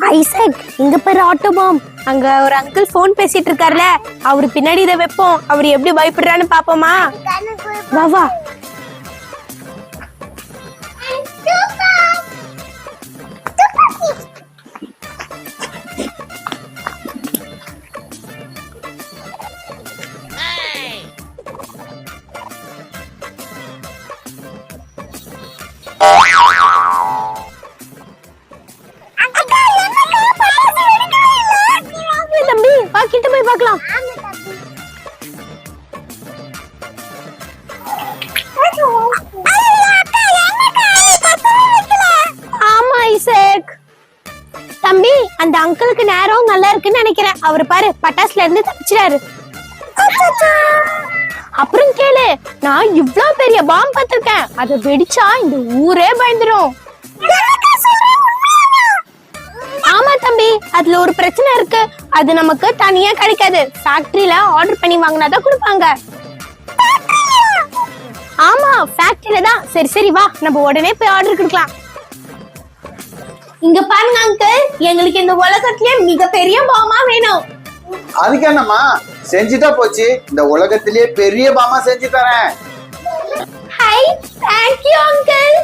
Isaac இங்க பாரு atom bomb அங்க ஒரு அங்கிள் ஃபோன் பேசிட்டு இருக்காருல. அவரு பின்னாடி இதை வைப்போம். அவர் எப்படி பயப்படுறான்னு பாப்போமா வா வா. கிட்ட போய் பார்க்கலாம். ஆமா தம்பி அந்த அங்கிளுக்கு நேரம் நல்லா இருக்குன்னு நினைக்கிறேன். அவர் பாரு பட்டாசுல இருந்து தப்பிச்சிட்டாரு. அப்புறம் கேளு நான் இவ்ளோ பெரிய பாம் பார்த்திருக்கேன். அத வெடிச்சா இந்த ஊரே பயந்துரும். ஆமா தம்பி அதுல ஒரு பிரச்சனை இருக்கு. அது நமக்கு தனியா கிடைக்காது. ஃபேக்டரியில ஆர்டர் பண்ணி வாங்கினாதான் கொடுப்பாங்க. ஆமா ஃபேக்டரியில தான். சரி சரி வா. நம்ம உடனே போய் ஆர்டர் கொடுக்கலாம். இங்க பாருங்க அங்கிள் எங்களுக்கு இந்த உலகத்திலே மிகப்பெரிய பாமா வேணும். அதுக்கு என்னம்மா? செஞ்சுட்டா போச்சு. இந்த உலகத்திலேயே பெரிய பாமா செஞ்சு தரேன். ஹை தேங்க் யூ அங்கிள்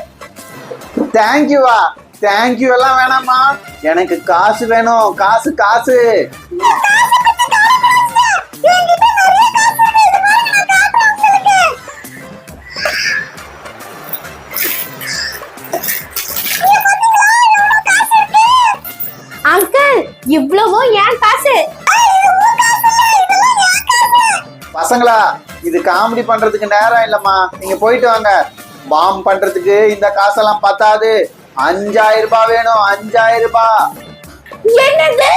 தேங்க்யூவா தேங்க்யூ எல்லாம் வேணாம்மா. எனக்கு காசு வேணும். காசு காசு. அங்கிள் இவ்வளவோ ஏன் காசு? பசங்களா இது காமெடி பண்றதுக்கு நேரம் இல்லம்மா. நீங்க போயிட்டு வாங்க. பாம் பண்றதுக்கு இந்த காசெல்லாம் பத்தாது. அஞ்சாயிரம் ரூபாய் வேணும் அஞ்சாயிரம் ரூபாய் என்னது?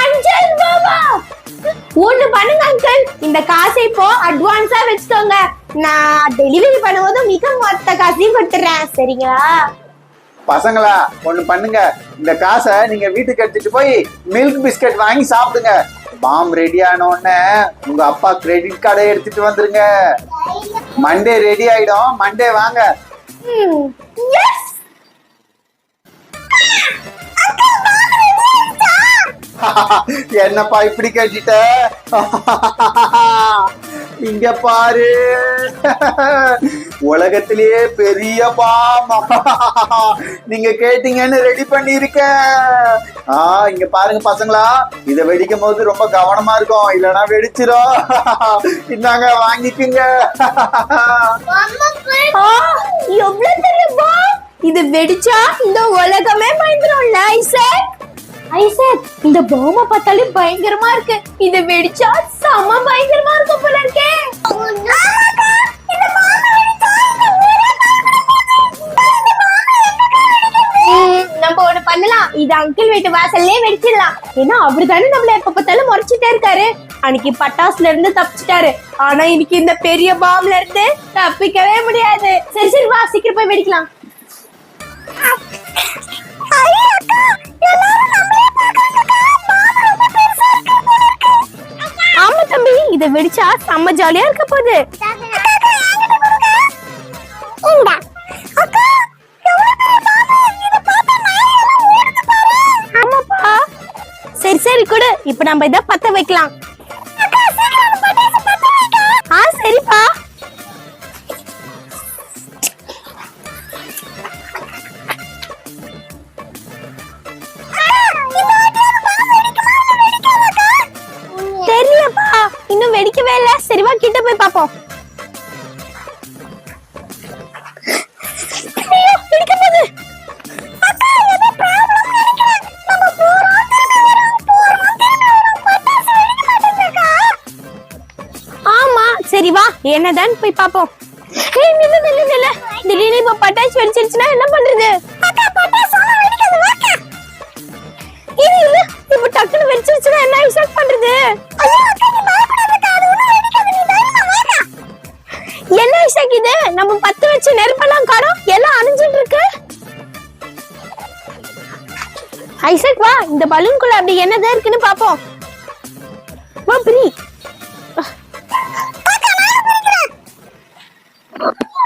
அஞ்சாயிரம் ரூபாவா? ஒண்ணு பண்ணுங்க அங்கிள் இந்த காசை இப்போ அட்வான்ஸா வச்சுக்கோங்க. நான் டெலிவரி பண்ணும்போது மிக மொத்த காசையும் கொடுத்துறேன் சரிங்களா? பசங்களா ஒண்ணு பண்ணுங்க. இந்த காசை நீங்க வீட்டுக்கு எடுத்துட்டு போய் மில்க் பிஸ்கட் வாங்கி சாப்பிடுங்க. பாம் ரெடி ஆன உடனே உங்க அப்பா கிரெடிட் கார்டை எடுத்துட்டு வந்துருங்க. மண்டே ரெடி ஆயிடும். மண்டே வாங்க. எஸ் என்னப்பா இப்படி கேட்டுட்ட? இங்க பாரு. உலகத்திலேயே பெரிய பாமா. நீங்க கேட்டீங்கன்னு ரெடி பண்ணிருக்கேன் ஆ இங்க பாருங்க பசங்களா இத வெடிக்கும் போது ரொம்ப கவனமா இருக்கும். இல்லனா வெடிச்சிரும். இந்தாங்க வாங்கிக்குங்க. இது வெடிச்சா இந்த உலகமே பயந்துரும்ல ஐசக். ஐசக் இந்த பாம்ப பார்த்தாலே பயங்கரமா இருக்கு. இது வெடிச்சா செம பயங்கரமா இருக்கும் போல இருக்கே. நம்ம ஒண்ணு பண்ணலாம். இது அங்கிள் வீட்டு வாசல்லே வெடிச்சிடலாம். ஏன்னா அவரு தானே நம்மள எப்ப பார்த்தாலும் முறைச்சிட்டே இருக்காரு. அன்னைக்கு பட்டாசுல இருந்து தப்பிச்சிட்டாரு. ஆனா இன்னைக்கு இந்த பெரிய பாம்ல இருந்து தப்பிக்கவே முடியாது. சரி சரி வா சீக்கிரம் போய் வெடிக்கலாம். ஆமா தம்பி இத வெடிச்சா செம்ம ஜாலியா இருக்க போகுது. சரி சரி கொடு. இப்ப நம்ம இத பத்த வைக்கலாம். கிட்ட போய் பாப்போம். ஆமா சரி வா என்னதான் போய் பாப்போம். ஏய் நில்லு நில்லு நில்லு. திடீர்னு இப்ப பட்டாசு வெடிச்சிருச்சுன்னா என்ன பண்றது? இப்ப டக்குனு என்ன ஐசாக் பண்றது? நம்ம பத்து வச்ச நெருப்பெல்லாம் காணும். எல்லாம் அணிஞ்சிட்டு இருக்கு ஐசக் வா இந்த பலூன்குள்ள அப்படி என்னதான் இருக்குன்னு பாப்போம் வா பிரி.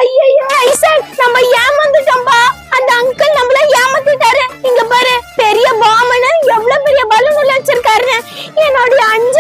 ஐயோ ஐசக் நம்ம ஏமாந்துட்டோம்பா அந்த அங்கிள் நம்மள ஏமாத்திட்டாரு. இங்க பாரு பெரிய பாம்புன்னு எவ்வளவு பெரிய பலூன் உள்ள வச்சிருக்காரு என்னோட அஞ்சு